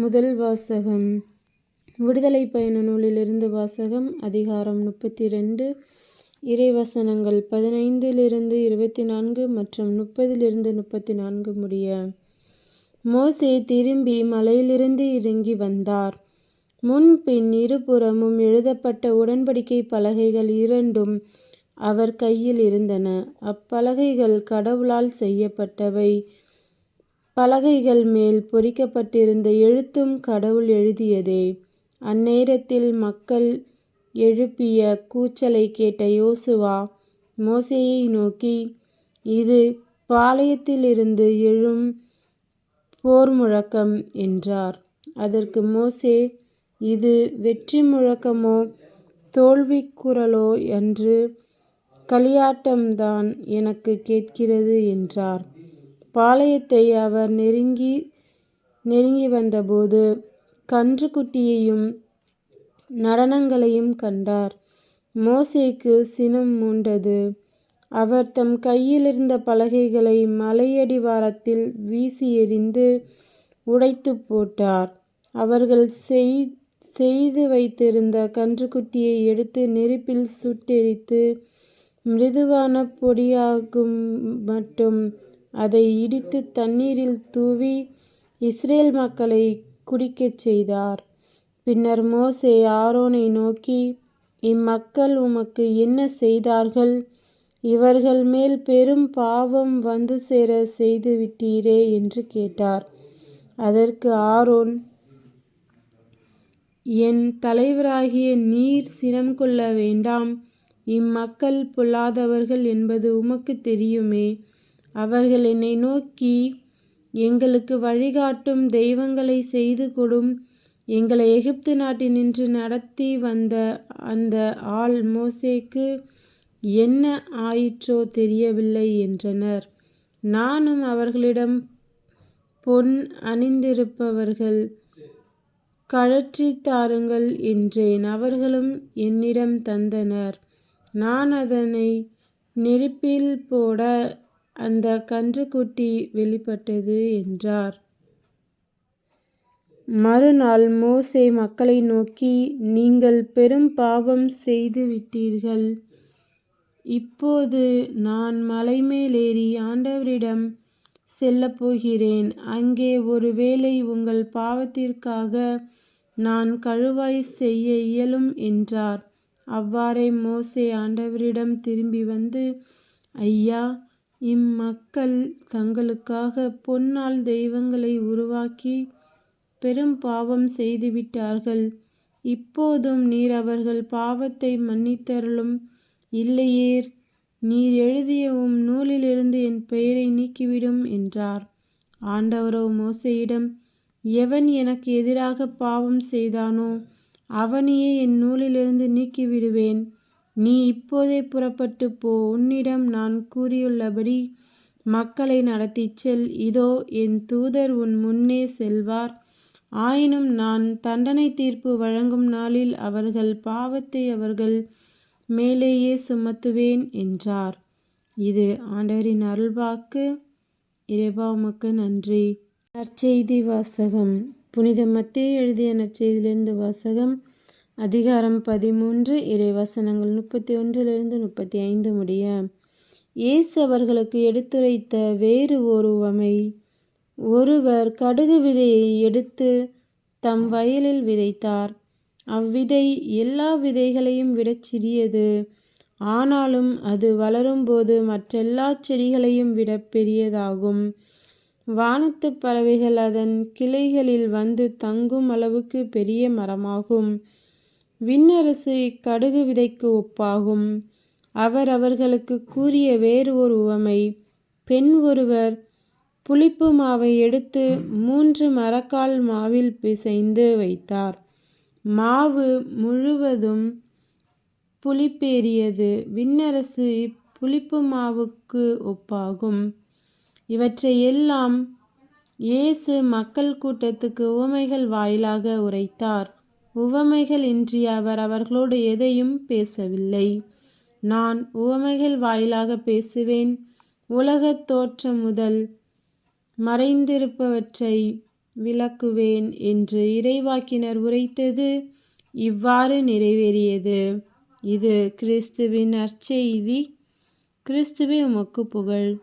முதல் வாசகம். விடுதலை பயண நூலிலிருந்து வாசகம் அதிகாரம் முப்பத்தி ரெண்டு இறைவசனங்கள் பதினைந்திலிருந்து இருபத்தி நான்கு மற்றும் முப்பதிலிருந்து முப்பத்தி நான்கு முடிய. மோசே திரும்பி மலையிலிருந்து இறங்கி வந்தார். முன்பின் இருபுறமும் எழுதப்பட்ட உடன்படிக்கை பலகைகள் இரண்டும் அவர் கையில் இருந்தன. அப்பலகைகள் கடவுளால் செய்யப்பட்டவை. பலகைகள் மேல் பொறிக்கப்பட்டிருந்த எழுத்தும் கடவுள் எழுதியதே. அந்நேரத்தில் மக்கள் எழுப்பிய கூச்சலை கேட்ட யோசுவா மோசேயை நோக்கி இது பாளையத்திலிருந்து எழும் போர் முழக்கம் என்றார். அதற்கு மோசே இது வெற்றி முழக்கமோ தோல்வி குரலோ என்று களியாட்டம்தான் எனக்கு கேட்கிறது என்றார். பாளையத்தை அவர் நெருங்கி நெருங்கி வந்தபோது கன்றுக்குட்டியையும் நடனங்களையும் கண்டார். மோசேக்கு சினம் மூண்டது. அவர் தம் கையிலிருந்த பலகைகளை மலையடிவாரத்தில் வீசி எறிந்து உடைத்து போட்டார். அவர்கள் செய் செய்து வைத்திருந்த கன்றுக்குட்டியை எடுத்து நெருப்பில் சுட்டெரித்து மிருதுவான பொடியாகும் மட்டும் அதை இடித்து தண்ணீரில் தூவி இஸ்ரேல் மக்களை குடிக்கச் செய்தார். பின்னர் மோசே ஆரோனை நோக்கி இம்மக்கள் உமக்கு என்ன செய்தார்கள்? இவர்கள் மேல் பெரும் பாவம் வந்து சேர செய்து விட்டீரே என்று கேட்டார். அதற்கு ஆரோன் என் தலைவராகிய நீர் சினம் கொள்ள வேண்டாம். இம்மக்கள் பொல்லாதவர்கள் என்பது உமக்கு தெரியுமே. அவர்கள் என்னை நோக்கி எங்களுக்கு வழிகாட்டும் தெய்வங்களை செய்து கொடும் எங்களை எகிப்து நாட்டில் நின்று நடத்தி வந்த அந்த ஆள் மோசேக்கு என்ன ஆயிற்றோ தெரியவில்லை என்றனர். நானும் அவர்களிடம் பொன் அணிந்திருப்பவர்கள் கழற்றி தாருங்கள் என்றேன். அவர்களும் என்னிடம் தந்தனர். நான் அதனை நெருப்பில் போட அந்த கன்றுக்குட்டி வெளிப்பட்டது என்றார். மறுநாள் மோசே மக்களை நோக்கி நீங்கள் பெரும் பாவம் செய்து விட்டீர்கள். இப்போது நான் மலைமேலேறி ஆண்டவரிடம் செல்லப்போகிறேன் அங்கே ஒருவேளை உங்கள் பாவத்திற்காக நான் கழுவாய் செய்ய இயலும் என்றார். அவ்வாறே மோசே ஆண்டவரிடம் திரும்பி வந்து ஐயா இம்மக்கள் தங்களுக்காக பொன்னால் தெய்வங்களை உருவாக்கி பெரும் பாவம் செய்துவிட்டார்கள். இப்போதும் நீர் அவர்கள் பாவத்தை மன்னித்தருளும். இல்லையேர் நீர் எழுதிய உம் நூலிலிருந்து என் பெயரை நீக்கிவிடும் என்றார். ஆண்டவரோ மோசையிடம் எவன் எனக்கு எதிராக பாவம் செய்தானோ அவனையே என் நூலிலிருந்து நீக்கிவிடுவேன். நீ இப்போதே புறப்பட்டு போ. உன்னிடம் நான் கூறியுள்ளபடி மக்களை நடத்திச் செல். இதோ என் தூதர் உன் முன்னே செல்வார். ஆயினும் நான் தண்டனை தீர்ப்பு வழங்கும் நாளில் அவர்கள் பாவத்தை அவர்கள் மேலேயே சுமத்துவேன் என்றார். இது ஆண்டவரின் அருள்வாக்கு. இறைவா உமக்கு நன்றி. நற்செய்தி வாசகம். புனித மத்திய எழுதிய நற்செய்தியிலிருந்து வாசகம். அதிகாரம் பதிமூன்று இறைவசனங்கள் முப்பத்தி ஒன்றிலிருந்து முப்பத்தி ஐந்து முடிய இயேசு அவர்களுக்கு எடுத்துரைத்த வேறு ஒரு உவமை. ஒருவர் கடுகு விதையை எடுத்து தம் வயலில் விதைத்தார். அவ்விதை எல்லா விதைகளையும் விடச் சிறியது. ஆனாலும் அது வளரும்போது மற்றெல்லா செடிகளையும் விட பெரியதாகும். வானத்து பறவைகள் அதன் கிளைகளில் வந்து தங்கும் அளவுக்கு பெரிய மரமாகும். விண்ணரசு இக்கடுகு விதைக்கு ஒப்பாகும். அவர் அவர்களுக்கு கூறிய வேறு ஒரு உவமை. பெண் ஒருவர் புளிப்பு மாவை எடுத்து மூன்று மரக்கால் மாவில் பிசைந்து வைத்தார். மாவு முழுவதும் புளிப்பேறியது. விண்ணரசு புளிப்பு மாவுக்கு ஒப்பாகும். இவற்றை எல்லாம் இயேசு மக்கள் கூட்டத்துக்கு உவமைகள் வாயிலாக உரைத்தார். உவமைகள் இன்றி அவர் அவர்களோடு எதையும் பேசவில்லை. நான் உவமைகள் வாயிலாக பேசுவேன். உலகத் தோற்றம் முதல் மறைந்திருப்பவற்றை விளக்குவேன் என்று இறைவாக்கினர் உரைத்தது இவ்வாறு நிறைவேறியது. இது கிறிஸ்துவின் நற்செய்தி. கிறிஸ்துவே உமக்கு புகழ்.